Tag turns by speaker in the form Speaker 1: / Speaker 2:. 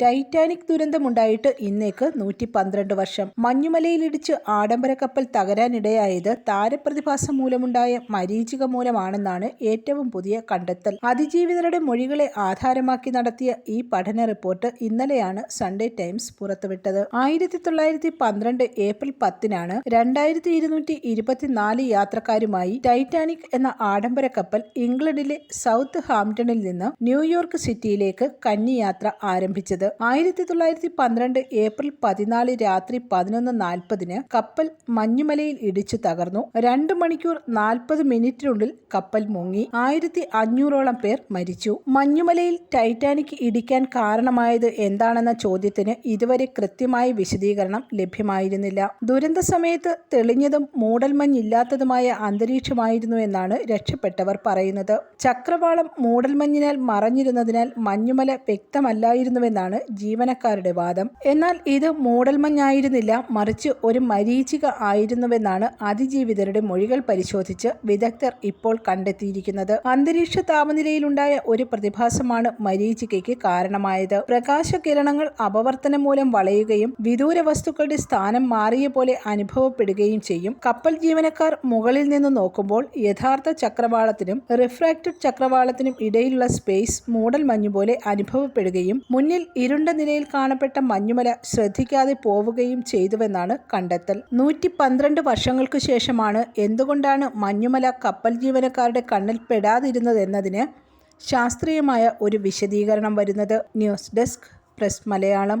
Speaker 1: Titanic ദുരന്തമുണ്ടായിട്ട് ഇന്നേക്ക് നൂറ്റി പന്ത്രണ്ട് വർഷം. മഞ്ഞുമലയിലിടിച്ച് ആഡംബര കപ്പൽ തകരാനിടയായത് താരപ്രതിഭാസം മൂലമുണ്ടായ മരീചിക മൂലമാണെന്നാണ് ഏറ്റവും പുതിയ കണ്ടെത്തൽ. അതിജീവിതരുടെ മൊഴികളെ ആധാരമാക്കി നടത്തിയ ഈ പഠന റിപ്പോർട്ട് ഇന്നലെയാണ് സൺഡേ ടൈംസ് പുറത്തുവിട്ടത്. ആയിരത്തി തൊള്ളായിരത്തി പന്ത്രണ്ട് ഏപ്രിൽ പത്തിനാണ് രണ്ടായിരത്തി ഇരുന്നൂറ്റി ഇരുപത്തിനാല് യാത്രക്കാരുമായി ടൈറ്റാനിക് എന്ന ആഡംബര കപ്പൽ ഇംഗ്ലണ്ടിലെ സൗത്ത് ഹാംപ്ടണിൽ നിന്ന് ന്യൂയോർക്ക് സിറ്റിയിലേക്ക് കന്നിയാത്ര ആരംഭിച്ചത്. ആയിരത്തി തൊള്ളായിരത്തി പന്ത്രണ്ട് ഏപ്രിൽ പതിനാല് രാത്രി പതിനൊന്ന് നാൽപ്പതിന് കപ്പൽ മഞ്ഞുമലയിൽ ഇടിച്ചു തകർന്നു. രണ്ട് മണിക്കൂർ നാൽപ്പത് മിനിറ്റിനുള്ളിൽ കപ്പൽ മുങ്ങി. ആയിരത്തി അഞ്ഞൂറോളം പേർ മരിച്ചു. മഞ്ഞുമലയിൽ ടൈറ്റാനിക് ഇടിക്കാൻ കാരണമായത് എന്താണെന്ന ചോദ്യത്തിന് ഇതുവരെ കൃത്യമായ വിശദീകരണം ലഭ്യമായിരുന്നില്ല. ദുരന്ത സമയത്ത് തെളിഞ്ഞതും മൂടൽമഞ്ഞില്ലാത്തതുമായ അന്തരീക്ഷമായിരുന്നു എന്നാണ് രക്ഷപ്പെട്ടവർ പറയുന്നത്. ചക്രവാളം മൂടൽമഞ്ഞിനാൽ മറഞ്ഞിരുന്നതിനാൽ മഞ്ഞുമല വ്യക്തമല്ലായിരുന്നുവെന്നാണ് ജീവനക്കാരുടെ വാദം. എന്നാൽ ഇത് മൂടൽമഞ്ഞായിരുന്നില്ല മറിച്ച് ഒരു മരീചിക ആയിരുന്നുവെന്നാണ് അതിജീവിതരുടെ മൊഴികൾ പരിശോധിച്ച് വിദഗ്ധർ ഇപ്പോൾ കണ്ടെത്തിയിരിക്കുന്നത്. അന്തരീക്ഷ താപനിലയിലുണ്ടായ ഒരു പ്രതിഭാസമാണ് മരീചികയ്ക്ക് കാരണമായത്. പ്രകാശ കിരണങ്ങൾ അപവർത്തനം മൂലം വളയുകയും വിദൂര വസ്തുക്കളുടെ സ്ഥാനം മാറിയ പോലെ അനുഭവപ്പെടുകയും ചെയ്യും. കപ്പൽ ജീവനക്കാർ മുകളിൽ നിന്ന് നോക്കുമ്പോൾ യഥാർത്ഥ ചക്രവാളത്തിനും റിഫ്രാക്റ്റഡ് ചക്രവാളത്തിനും ഇടയിലുള്ള സ്പേസ് മൂടൽ മഞ്ഞുപോലെ അനുഭവപ്പെടുകയും മുന്നിൽ ഇരുണ്ട നിലയിൽ കാണപ്പെട്ട മഞ്ഞുമല ശ്രദ്ധിക്കാതെ പോവുകയും ചെയ്തുവെന്നാണ് കണ്ടെത്തൽ. നൂറ്റി പന്ത്രണ്ട് വർഷങ്ങൾക്കു ശേഷമാണ് എന്തുകൊണ്ടാണ് മഞ്ഞുമല കപ്പൽ ജീവനക്കാരുടെ കണ്ണിൽ പെടാതിരുന്നതെന്നതിന് ശാസ്ത്രീയമായ ഒരു വിശദീകരണം വരുന്നത്. News desk press Malayalam.